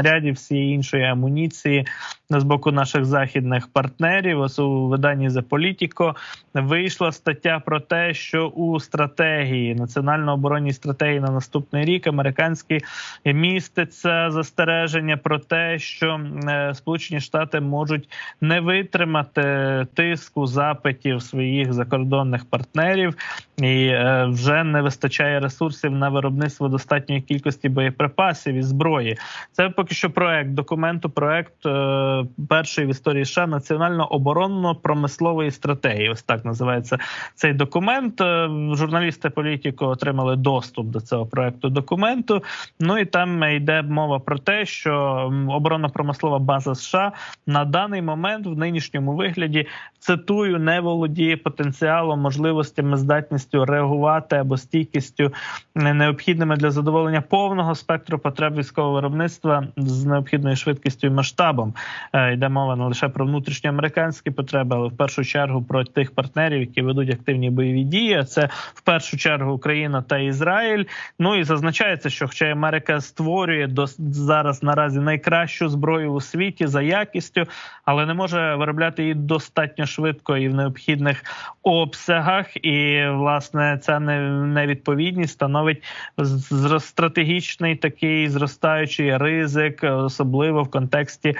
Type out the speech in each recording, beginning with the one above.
снарядів, всієї іншої амуніції з боку наших західних партнерів. У виданні The Politico вийшла стаття про те, що у стратегії національно-оборонній стратегії на наступний рік американські міститься застереження про те, що е, Сполучені Штати можуть не витримати тиску запитів своїх закордонних партнерів, і е, вже не вистачає ресурсів на виробництво достатньої кількості боєприпасів і зброї. Це поки що проект документу, проект е, першої в історії США національно-оборонно-промислової стратегії. Ось так називається цей документ. Е, журналісти політико отримали доступ до цього проекту документу. Ну і там йде мова про те, що оборонно-промислова база США на даний момент в нинішньому вигляді цитую не володіє потенціалом, можливостями, здатністю реагувати або стійкістю необхідними для задоволення повного спектру потреб військового виробництва з необхідною швидкістю і масштабом. Е, йде мова не лише про внутрішньоамериканські потреби, але в першу чергу про тих партнерів, які ведуть активні бойові дії. Це в першу чергу Україна та Ізраїль. Ну і зазначається, що хоча Америка створює до зараз наразі найкращу зброю у світі за якістю, але не може виробляти її достатньо швидко і в необхідних обсягах. І власне ця невідповідність становить стратегічний такий зростаючий ризик, особливо в контексті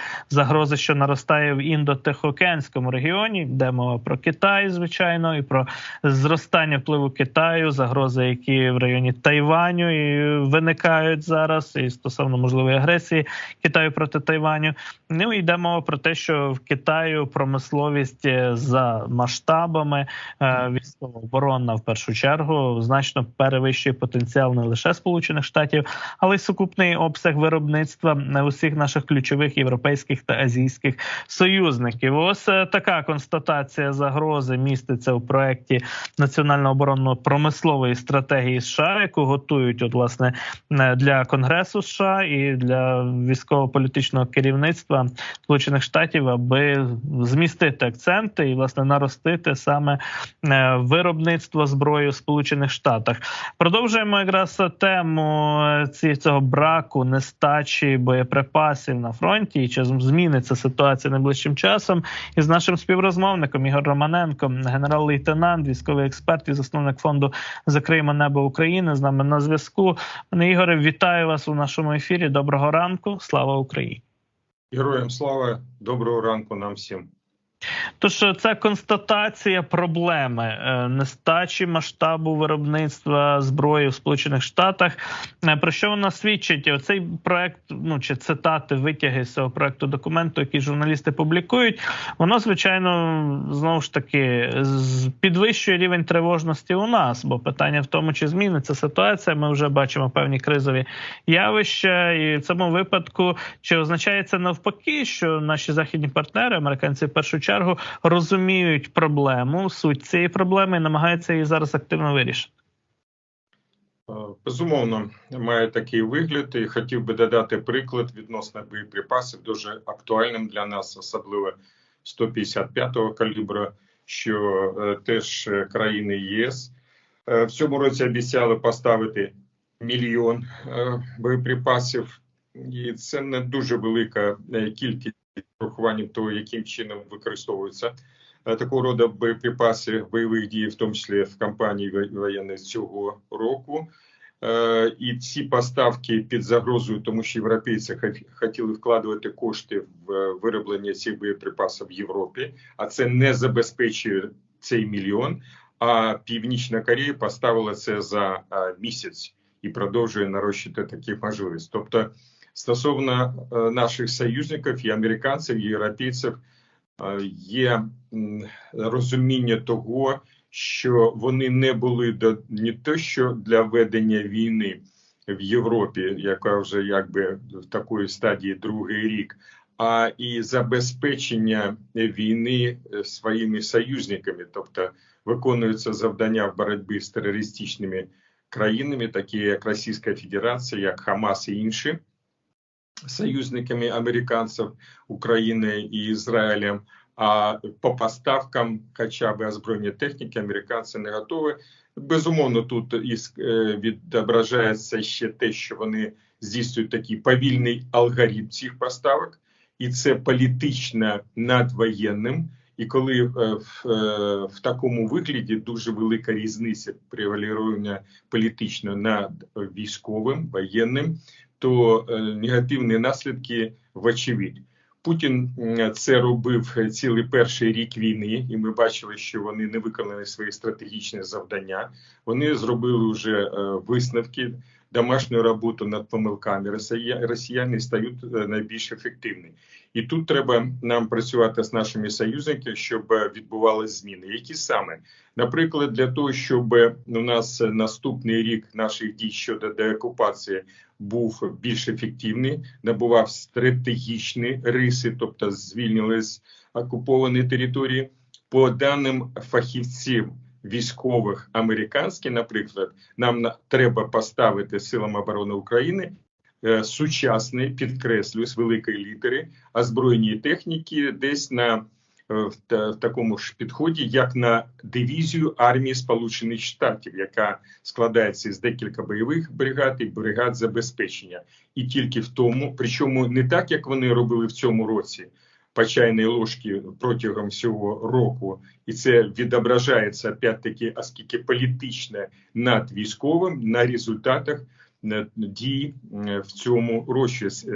загрози, що наростає в індотихоокеанському регіоні, де мова про Китай, звичайно, і про зростання впливу Китаю, загрози, які в районі Тайваню і виникають зараз, і стосовно можливої агресії Китаю проти Тайваню. Ну йде мова про те, що в Китаю промисловість е, за масштабами е, військово-оборонна в першу чергу значно перевищує потенціал не лише Сполучених Штатів, але й сукупний обсяг виробництва усіх наших ключових європейських та азійських союзників. Ось е, така констатація загрози міститься у проєкті національно оборонно-промислової стратегії США, яку готують от власне для Конгресу США і для військово-політичного керівництва Сполучених Штатів, аби змістити акценти і власне наростити саме е, виробництво зброї у Сполучених Штатах. Продовжуємо якраз тему е, цього браку нестачі боєприпасів на фронті і чи зміниться ситуація найближчим часом. І з нашим співрозмовником Ігор Романенком, генерал-лейтенант, військовий експерт і засновник фонду Закриємо небо України з нами на зв'язку. Пане Ігоре, вітаю вас у нашому ефірі. Доброго ранку. Слава Україні! Героям слава доброго ранку нам всім. Тож це констатація проблеми е, нестачі масштабу виробництва зброї в Сполучених Штатах. Е, про що вона свідчить? Оцей проект, ну чи цитати, витяги з цього проекту документу, які журналісти публікують, воно звичайно знову ж таки підвищує рівень тривожності у нас, бо питання в тому, чи зміниться ситуація. Ми вже бачимо певні кризові явища, і в цьому випадку чи означає це навпаки, що наші західні партнери, американці в першу чергу розуміють проблему, суть цієї проблеми і намагаються її зараз активно вирішити. Е, безумовно, має такий вигляд, і хотів би додати приклад відносно боєприпасів, дуже актуальним для нас, особливо 155-го калібру, що е, теж країни єС е, в цьому році обіцяли поставити мільйон боєприпасів, і це не дуже велика кількість урахуванням того, яким чином використовуються е, такого роду боєприпаси бойових дій, в тому числі в кампанії воєнної цього року. Е, і ці поставки під загрозою, тому що європейці хотіли вкладувати кошти в вироблення цих боєприпасів в Європі, а це не забезпечує цей мільйон. А Північна Корея поставила це за е, місяць і продовжує нарощити такі можливості. Тобто стосовно е, наших союзників і американців, і європейців е, є розуміння того, що вони не були до не то, що для ведення війни в Європі, яка вже якби в такої стадії другий рік. А і забезпечення війни е, своїми союзниками, тобто виконуються завдання в боротьбі з терористичними країнами, такі як Російська Федерація, як Хамас і інші, союзниками американців України і Ізраїлем. А по поставкам хоча б озброєння техніки американці не готові. Безумовно, тут е, відображається ще те, що вони здійснюють такий повільний алгоритм цих поставок, і це політично над воєнним. І коли е, в, е, в такому вигляді дуже велика різниця превалірування політично над військовим воєнним, то е, негативні наслідки вочевидь. Путін це робив цілий перший рік війни, і ми бачили, що вони не виконали свої стратегічні завдання. Вони зробили вже е, висновки, домашню роботу над помилками. Росіяни стають е, найбільш ефективні. І тут треба нам працювати з нашими союзниками, щоб відбувалися зміни. Які саме, наприклад, для того, щоб у нас наступний рік наших дій щодо деокупації був більш ефективний, набував стратегічні риси, тобто звільнились окуповані території, по даним фахівців. Військових американських, наприклад, нам треба поставити силам оборони України Е, сучасні, підкреслюю з великої літери, озброєні техніки десь на е, в, в такому ж підході, як на дивізію армії Сполучених Штатів, яка складається з декілька бойових бригад і бригад забезпечення, і тільки в тому, причому не так як вони робили в цьому році. По чайної ложки протягом всього року, і це відображається опять таки, оскільки політичне над військовим на результатах дій в цьому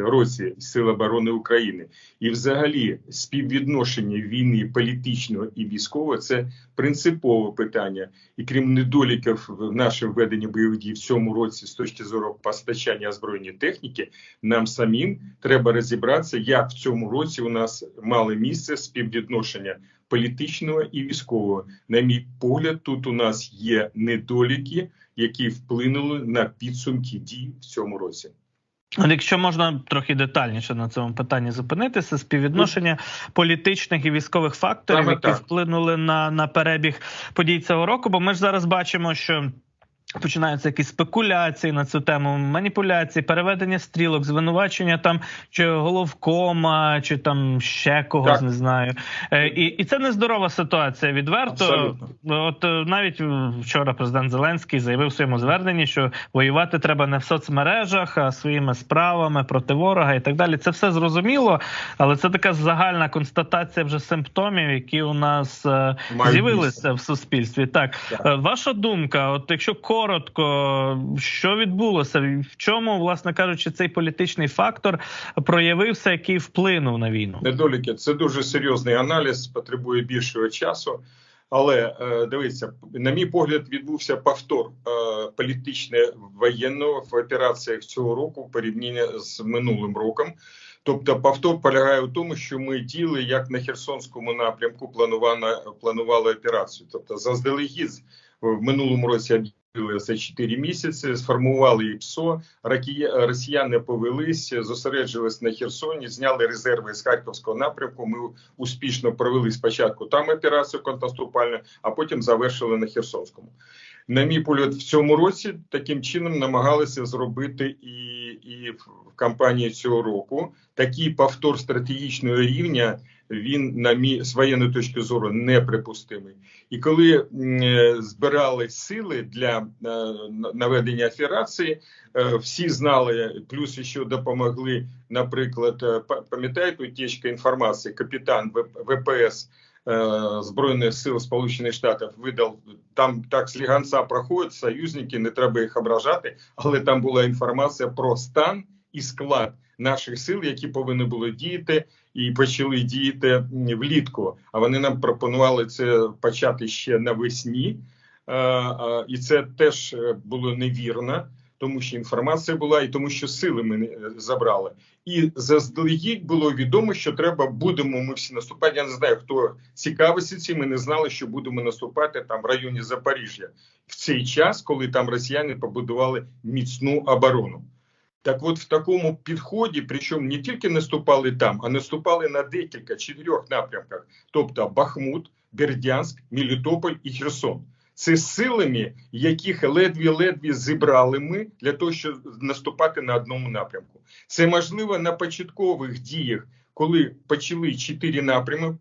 році, Сил оборони України, і, взагалі, співвідношення війни політичного і військового це принципове питання, і крім недоліків в нашому веденні бойових дій в цьому році, з точки зору постачання озброєння техніки, нам самим треба розібратися, як в цьому році у нас мали місце співвідношення. Політичного і військового, на мій погляд, тут у нас є недоліки, які вплинули на підсумки дій в цьому році. Якщо можна трохи детальніше на цьому питанні зупинитися, співвідношення політичних і військових факторів, які вплинули на на перебіг подій цього року, бо ми ж зараз бачимо, що Починаються якісь спекуляції на цю тему, маніпуляції, переведення стрілок, звинувачення там чи головкома, чи там ще когось так. не знаю. Е, і і це нездорова ситуація. Відверто, Абсолютно. от е, навіть вчора президент Зеленський заявив в своєму зверненні, що воювати треба не в соцмережах, а своїми справами проти ворога і так далі. Це все зрозуміло, але це така загальна констатація вже симптомів, які у нас е, з'явилися в суспільстві. Так, так. ваша думка, от якщо коротко, що відбулося, в чому, власне кажучи, цей політичний фактор проявився, який вплинув на війну? Недоліки це дуже серйозний аналіз, потребує більшого часу. Але е, дивіться, на мій погляд, відбувся повтор е, політичне воєнного в операціях цього року в порівнянні з минулим роком. Тобто, повтор полягає в тому, що ми діли як на Херсонському напрямку планували операцію. Тобто, заздалегідь в минулому році за 4 місяці, сформували ІПСО, росіяни повелись, зосереджувалися на Херсоні, зняли резерви з харківського напрямку. Ми успішно провели спочатку там операцію контрнаступальну, а потім завершили на Херсонському. На мій погляд, в цьому році таким чином намагалися зробити і і в кампанії цього року такий повтор стратегічного рівня він на мій з воєнної точки зору неприпустимий. І коли збирали сили для е, наведення операції, е, всі знали, плюс ще допомогли. Наприклад, е, пам'ятаєте утічка інформації, капітан ВПС. Е, Збройних сил Сполучених Штатів видав там так сліганця проходять союзники, не треба їх ображати, але там була інформація про стан і склад наших сил, які повинні були діяти, і почали діяти влітку. А вони нам пропонували це почати ще навесні, і це теж е, було невірно. Тому що інформація була, і тому, що сили ми е, забрали, і заздалегідь було відомо, що треба будемо ми всі наступати. Я не знаю, хто цікавиться цим. Ми не знали, що будемо наступати там в районі Запоріжжя в цей час, коли там росіяни побудували міцну оборону. Так от в такому підході, причому не тільки наступали там, а наступали на декілька чотирьох напрямках: тобто Бахмут, Бердянськ, Мелітополь і Херсон. Це силами, яких ледві-ледві зібрали ми для того, щоб наступати на одному напрямку. Це можливо на початкових діях, коли почали чотири напрями,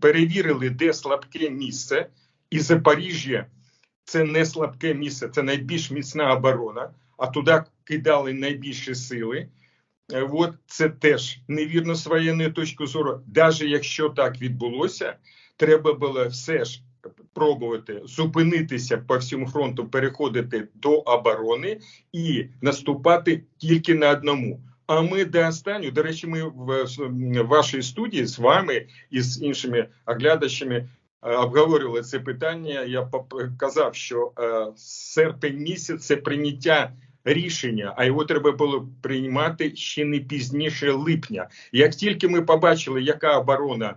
перевірили, де слабке місце, і Запоріжжя це не слабке місце, це найбільш міцна оборона. а туди кидали найбільші сили. Е, от це теж невірно з воєнної точки зору. Навіть якщо так відбулося, треба було все ж пробувати зупинитися по всьому фронту, переходити до оборони і наступати тільки на одному. А ми до останнього, до речі, ми в вашій студії з вами і з іншими оглядачами е, обговорювали це питання. Я казав, що е, серпень місяць це прийняття рішення, а його треба було приймати ще не пізніше липня. Як тільки ми побачили, яка оборона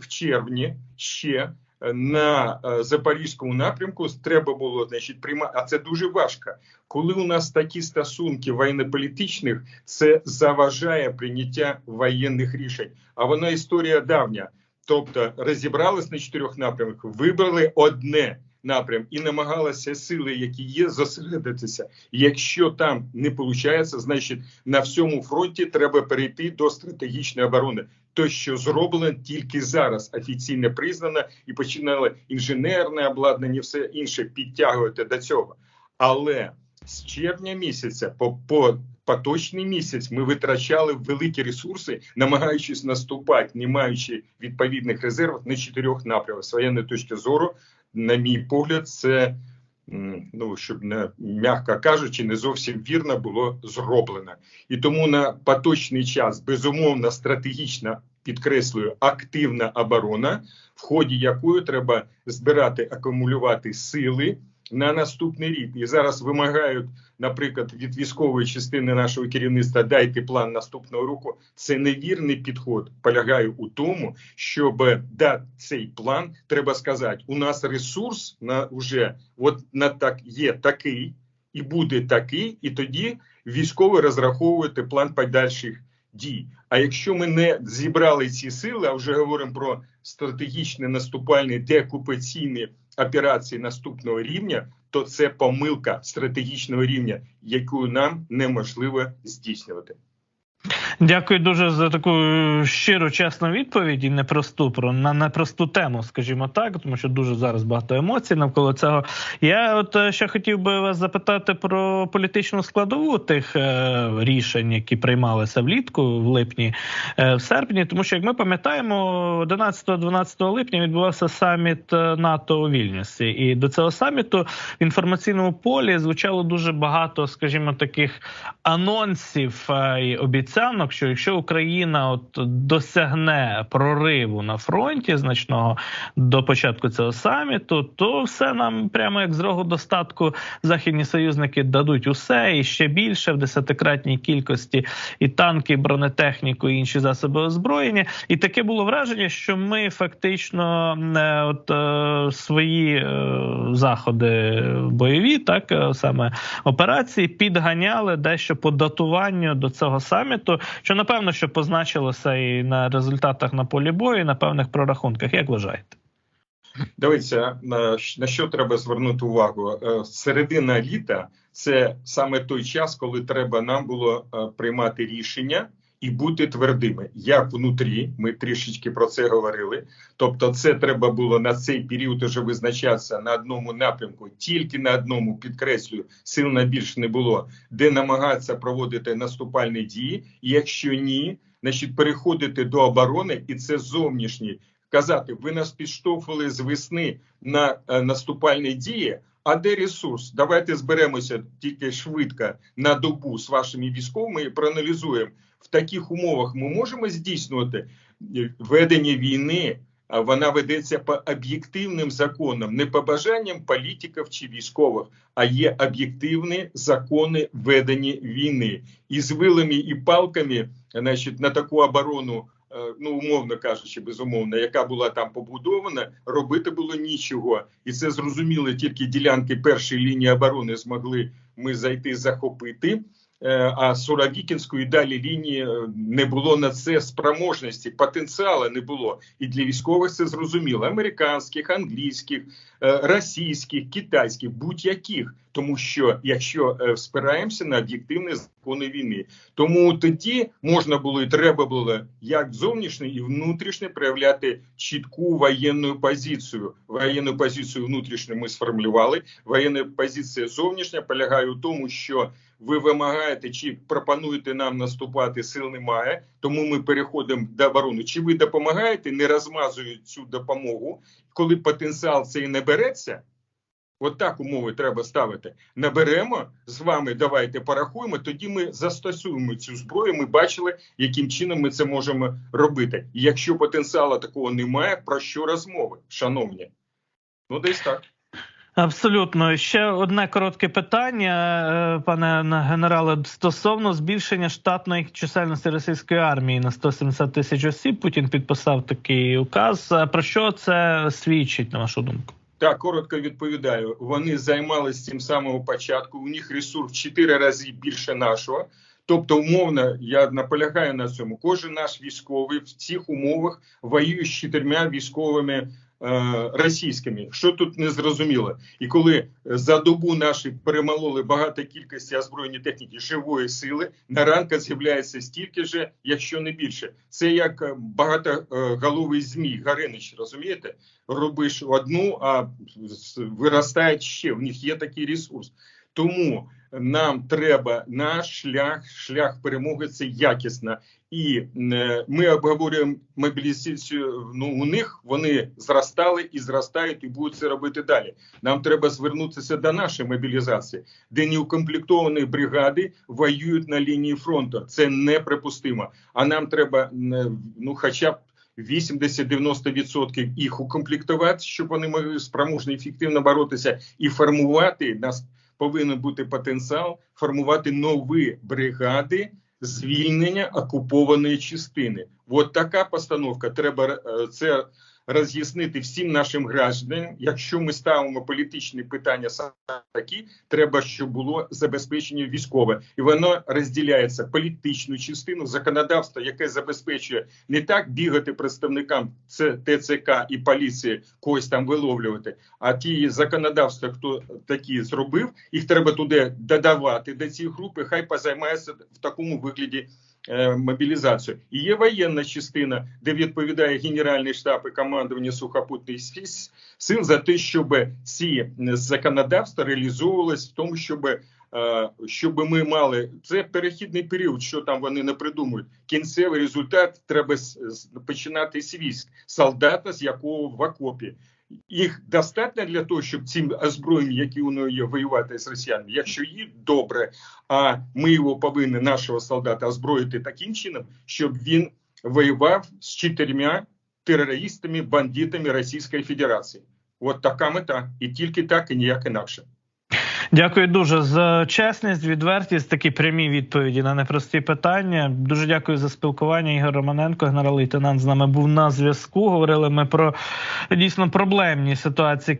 в червні ще на е, запорізькому напрямку треба було значить приймати, а це дуже важко. Коли у нас такі стосунки воєнно-політичних, це заважає прийняття воєнних рішень. А вона історія давня. Тобто розібрались на чотирьох напрямках, вибрали одне напрям і намагалися сили, які є, зосередитися. Якщо там не виходить, значить на всьому фронті треба перейти до стратегічної оборони. То, що зроблено тільки зараз, офіційно признано, і починали інженерне обладнання, все інше підтягувати до цього. Але з червня місяця по по поточний місяць ми витрачали великі ресурси, намагаючись наступати, не маючи відповідних резервів на чотирьох напрямках з воєнної точки зору на мій погляд, це ну щоб не м'яко кажучи, не зовсім вірно було зроблено. І тому на поточний час безумовно стратегічна підкреслюю активна оборона, в ході якої треба збирати акумулювати сили на наступний рік і зараз вимагають, наприклад, від військової частини нашого керівництва дайте план наступного року. Це невірний підход. Полягає у тому, щоб дати цей план, треба сказати, у нас ресурс на вже от на так є такий і буде такий, і тоді військові розраховувати план подальших дій. А якщо ми не зібрали ці сили, а вже говоримо про стратегічні наступальні деокупаційні операції наступного рівня, то це помилка стратегічного рівня, яку нам неможливо здійснювати. Дякую дуже за таку щиру чесну відповідь і непросту про на непросту тему, скажімо так, тому що дуже зараз багато емоцій навколо цього. Я от е, ще хотів би вас запитати про політичну складову тих е, рішень, які приймалися влітку, в липні, е, в серпні, тому що як ми пам'ятаємо, 11-12 липня відбувався саміт е, НАТО у Вільнюсі, і до цього саміту в інформаційному полі звучало дуже багато, скажімо, таких анонсів е, і обіцянок що якщо Україна от досягне прориву на фронті значного до початку цього саміту, то все нам прямо як з рогу достатку західні союзники дадуть усе і ще більше в десятикратній кількості і танки, і бронетехніку, і інші засоби озброєння. І таке було враження, що ми фактично е, от е, свої е, заходи бойові, так саме операції, підганяли дещо по датуванню до цього саміту, що напевно що позначилося і на результатах на полі бою, і на певних прорахунках. Як вважаєте? Дивіться, на що треба звернути увагу. Е, середина літа це саме той час, коли треба нам було е, приймати рішення і бути твердими, як внутрі. Ми трішечки про це говорили. Тобто, це треба було на цей період уже визначатися на одному напрямку, тільки на одному підкреслюю, сил на більше не було, де намагатися проводити наступальні дії. Якщо ні, значить переходити до оборони, і це зовнішній казати: ви нас підштовхували з весни на е, наступальні дії. А де ресурс? Давайте зберемося тільки швидко на добу з вашими військовими і проаналізуємо в таких умовах. Ми можемо здійснювати ведення війни. Вона ведеться по об'єктивним законам, не по бажанням політиків чи військових, а є об'єктивні закони ведення війни. І з вилами і палками, значить, на таку оборону ну умовно кажучи, безумовно, яка була там побудована, робити було нічого, і це зрозуміло. Тільки ділянки першої лінії оборони змогли ми зайти захопити. е, а Суровікінської далі лінії е, не було на це спроможності, потенціалу не було. І для військових це зрозуміло: американських, англійських, е, російських, китайських, будь-яких. Тому що якщо е, спираємося на об'єктивні закони війни, тому тоді можна було і треба було як зовнішнє і внутрішнє проявляти чітку воєнну позицію. Воєнну позицію внутрішню ми сформулювали. Воєнна позиція зовнішня полягає у тому, що ви вимагаєте чи пропонуєте нам наступати, сил немає, тому ми переходимо до оборони. Чи ви допомагаєте, не розмазують цю допомогу, коли потенціал цей не береться? От так умови треба ставити. Наберемо з вами, давайте порахуємо. Тоді ми застосуємо цю зброю. Ми бачили, яким чином ми це можемо робити. І якщо потенціалу такого немає, про що розмови, шановні? Ну, десь так. Абсолютно, ще одне коротке питання, е, пане генерале. Стосовно збільшення штатної чисельності російської армії на 170 тисяч осіб. Путін підписав такий указ. Про що це свідчить, на вашу думку? Так, коротко відповідаю. Вони займалися цим самого початку. У них ресурс в 4 рази більше нашого. Тобто, умовно, я наполягаю на цьому. Кожен наш військовий в цих умовах воює з чотирма військовими російськими, що тут не зрозуміло, і коли за добу наші перемололи багато кількості озброєння техніки живої сили, на ранка з'являється стільки ж, якщо не більше. Це як е, багатоголовий змій Гаринич, розумієте? Робиш одну, а виростає ще. В них є такий ресурс. Тому нам треба наш шлях, шлях перемоги це якісна. І е, ми обговорюємо мобілізацію. Ну у них вони зростали і зростають, і будуть це робити далі. Нам треба звернутися до нашої мобілізації, де неукомплектовані бригади воюють на лінії фронту. Це неприпустимо. А нам треба ну, хоча б 80-90% їх укомплектувати, щоб вони могли спроможні ефективно боротися і формувати нас повинен бути потенціал формувати нові бригади звільнення окупованої частини. От така постановка. Треба е, це роз'яснити всім нашим гражданам. Якщо ми ставимо політичні питання саме такі, треба, щоб було забезпечення військове, і воно розділяється політичну частину законодавства, яке забезпечує не так бігати представникам ТЦК і поліції когось там виловлювати. А ті законодавства, хто такі зробив, їх треба туди додавати до цієї групи. Хай позаймається в такому вигляді. Е, мобілізацію. І є воєнна частина, де відповідає Генеральний штаб і командування сухопутних сил за те, щоб ці законодавства реалізовувалися в тому, щоб е, щоб ми мали це перехідний період, що там вони не придумують. Кінцевий результат треба починати з військ солдата, з якого в окопі їх достатньо для того, щоб ці озброєння, які у нього є, воювати з росіянами. Якщо їх добре, а ми його повинні нашого солдата озброїти таким чином, щоб він воював з чотирма терористами, бандитами Російської Федерації. От така мета, і тільки так, і ніяк інакше. Дякую дуже за чесність, відвертість, такі прямі відповіді на непрості питання. Дуже дякую за спілкування. Ігор Романенко, генерал-лейтенант, з нами був на зв'язку. Говорили ми про дійсно проблемні ситуації.